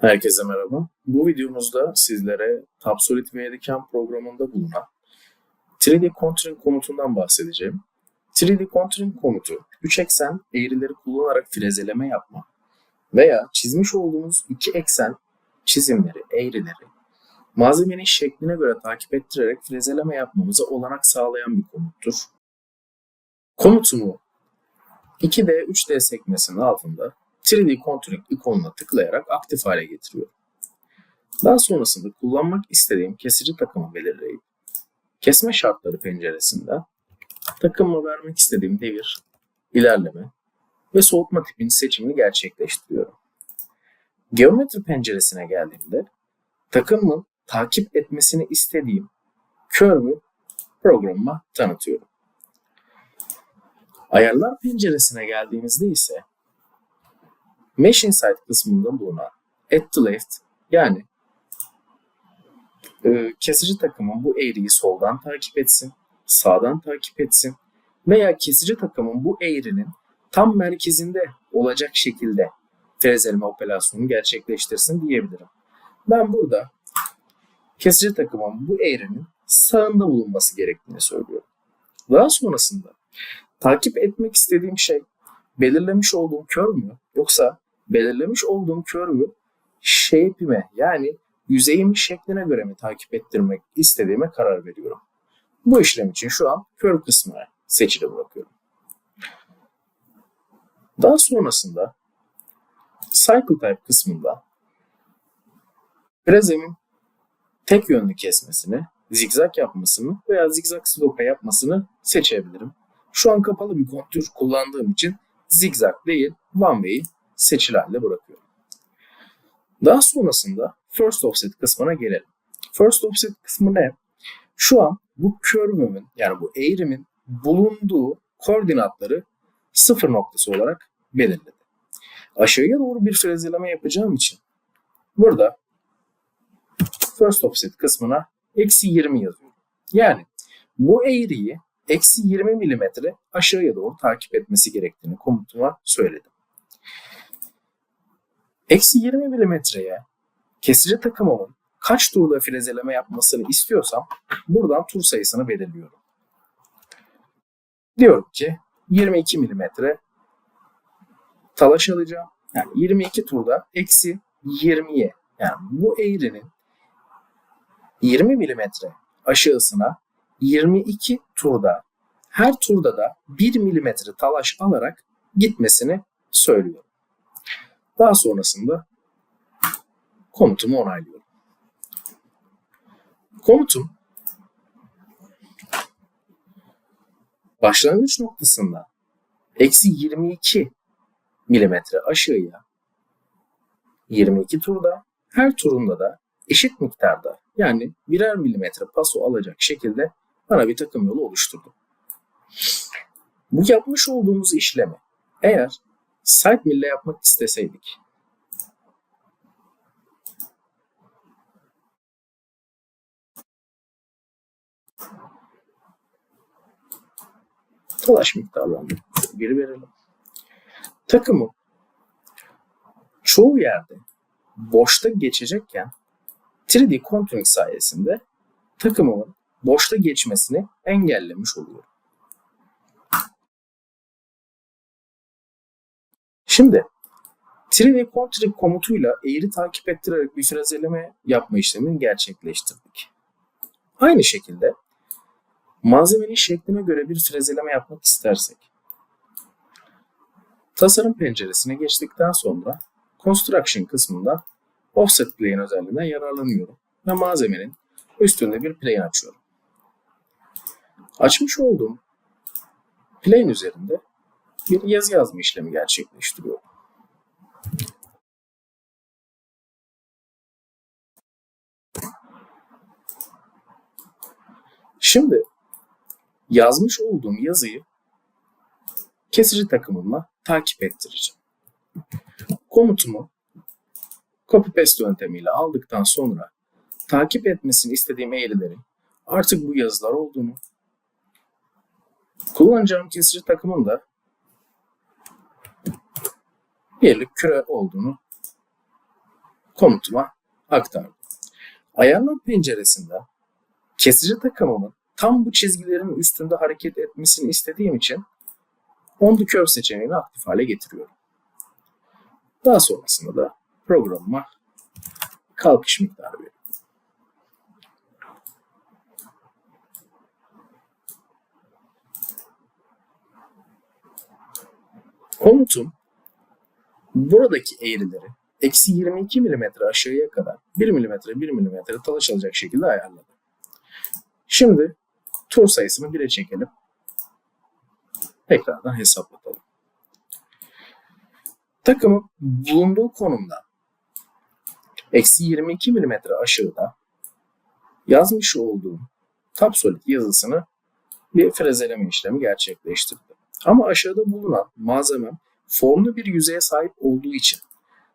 Herkese merhaba. Bu videomuzda sizlere Tapsolid VDCam programında bulunan 3D Contouring komutundan bahsedeceğim. 3D Contouring komutu 3 eksen eğrileri kullanarak frezeleme yapma veya çizmiş olduğumuz 2 eksen çizimleri, eğrileri malzemenin şekline göre takip ettirerek frezeleme yapmamıza olanak sağlayan bir komuttur. Komutumu 2D, 3D sekmesinin altında 3D Contouring ikonuna tıklayarak aktif hale getiriyorum. Daha sonrasında kullanmak istediğim kesici takımı belirleyip kesme şartları penceresinde takımıma vermek istediğim devir, ilerleme ve soğutma tipinin seçimini gerçekleştiriyorum. Geometri penceresine geldiğimde takımın takip etmesini istediğim curve'ü programıma tanıtıyorum. Ayarlar penceresine geldiğimizde ise Mesh Insight kısmında bulunan At the Left yani e, kesici takımın bu eğriyi soldan takip etsin, sağdan takip etsin veya kesici takımın bu eğrinin tam merkezinde olacak şekilde frezeleme operasyonunu gerçekleştirsin diyebilirim. Ben burada kesici takımın bu eğrinin sağında bulunması gerektiğini söylüyorum. Daha sonrasında takip etmek istediğim şey belirlemiş olduğum kör mü yoksa belirlemiş olduğum curve'ü shape'ime yani yüzeyimin şekline göre mi takip ettirmek istediğime karar veriyorum. Bu işlem için şu an curve kısmına seçili bırakıyorum. Daha sonrasında cycle type kısmında frezemin tek yönlü kesmesini, zigzag yapmasını veya zigzag slope yapmasını seçebilirim. Şu an kapalı bir kontür kullandığım için zigzag değil one way seçili halde bırakıyorum. Daha sonrasında first offset kısmına gelelim. First offset kısmı ne? Şu an bu curve'ümün yani bu eğrimin bulunduğu koordinatları sıfır noktası olarak belirledi. Aşağıya doğru bir frezeleme yapacağım için burada first offset kısmına eksi 20 yazıyorum. Yani bu eğriyi eksi 20 milimetre aşağıya doğru takip etmesi gerektiğini komutuma söyledim. Eksi 20 milimetreye kesici takımımın kaç turda frezeleme yapmasını istiyorsam buradan tur sayısını belirliyorum. Diyorum ki 22 milimetre talaş alacağım. Yani 22 turda eksi 20'ye yani bu eğrinin 20 milimetre aşağısına 22 turda her turda da 1 milimetre talaş alarak gitmesini söylüyorum. Daha sonrasında komutumu onaylıyorum. Komutum başlangıç noktasında eksi 22 milimetre aşağıya 22 turda her turunda da eşit miktarda yani birer milimetre paso alacak şekilde bana bir takım yolu oluşturdu. Bu yapmış olduğumuz işlemi eğer site mille yapmak isteseydik talaş miktarlarını geri verelim. Takımı çoğu yerde boşta geçecekken 3D contouring sayesinde takımımın boşta geçmesini engellemiş oluyor. Şimdi 3D Contouring komutuyla eğri takip ettirerek bir frezeleme yapma işlemini gerçekleştirdik. Aynı şekilde malzemenin şekline göre bir frezeleme yapmak istersek tasarım penceresine geçtikten sonra Construction kısmında Offset Plane özelliğinden yararlanıyorum ve malzemenin üstünde bir plane açıyorum. Açmış olduğum plane üzerinde bir yazı yazma işlemi gerçekleştiriyor. Şimdi yazmış olduğum yazıyı kesici takımımla takip ettireceğim. Komutumu copy paste yöntemiyle aldıktan sonra takip etmesini istediğim eğrilerin artık bu yazılar olduğunu kullanacağım kesici takımın da birlik küre olduğunu komutuma aktardım. Ayarlar penceresinde kesici takımımın tam bu çizgilerin üstünde hareket etmesini istediğim için on the seçeneğini aktif hale getiriyorum. Daha sonrasında da programıma kalkış miktarı veriyorum. Komutum buradaki eğrileri eksi 22 mm aşağıya kadar 1 mm 1 mm talaş alacak şekilde ayarladı. Şimdi tur sayısını 1'e çekelim. Tekrardan hesaplatalım. Takımın bulunduğu konumda eksi 22 mm aşağıda yazmış olduğum Tapsolid yazısını bir frezeleme işlemi gerçekleştirdi. Ama aşağıda bulunan malzemem formlu bir yüzeye sahip olduğu için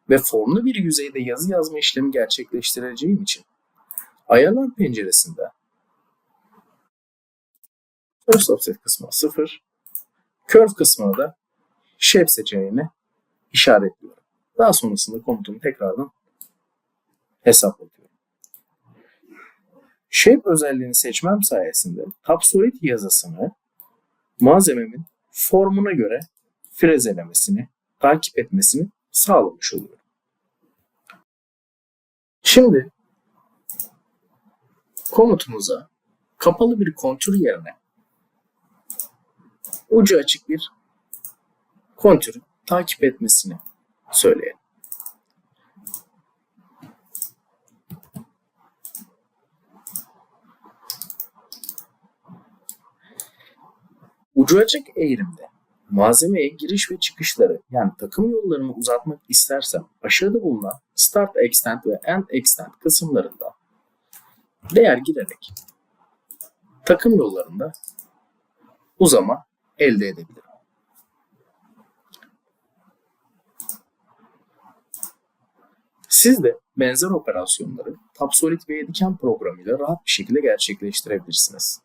ve formlu bir yüzeyde yazı yazma işlemi gerçekleştireceğim için ayarlar penceresinde First offset kısmı 0, curve kısmına da shape seçeneğini işaretliyorum. Daha sonrasında komutumu tekrardan hesaplatıyorum. Shape özelliğini seçmem sayesinde Tapsolid yazısını malzememin formuna göre frezelemesini, takip etmesini sağlamış oluyorum. Şimdi komutumuza kapalı bir kontür yerine ucu açık bir kontürü takip etmesini söyleyelim. Ucu açık eğrimde malzemeye giriş ve çıkışları yani takım yollarını uzatmak istersem aşağıda bulunan Start Extend ve End Extend kısımlarında değer girerek takım yollarında uzama elde edebilirim. Siz de benzer operasyonları Tapsolid ve Ediken programıyla rahat bir şekilde gerçekleştirebilirsiniz.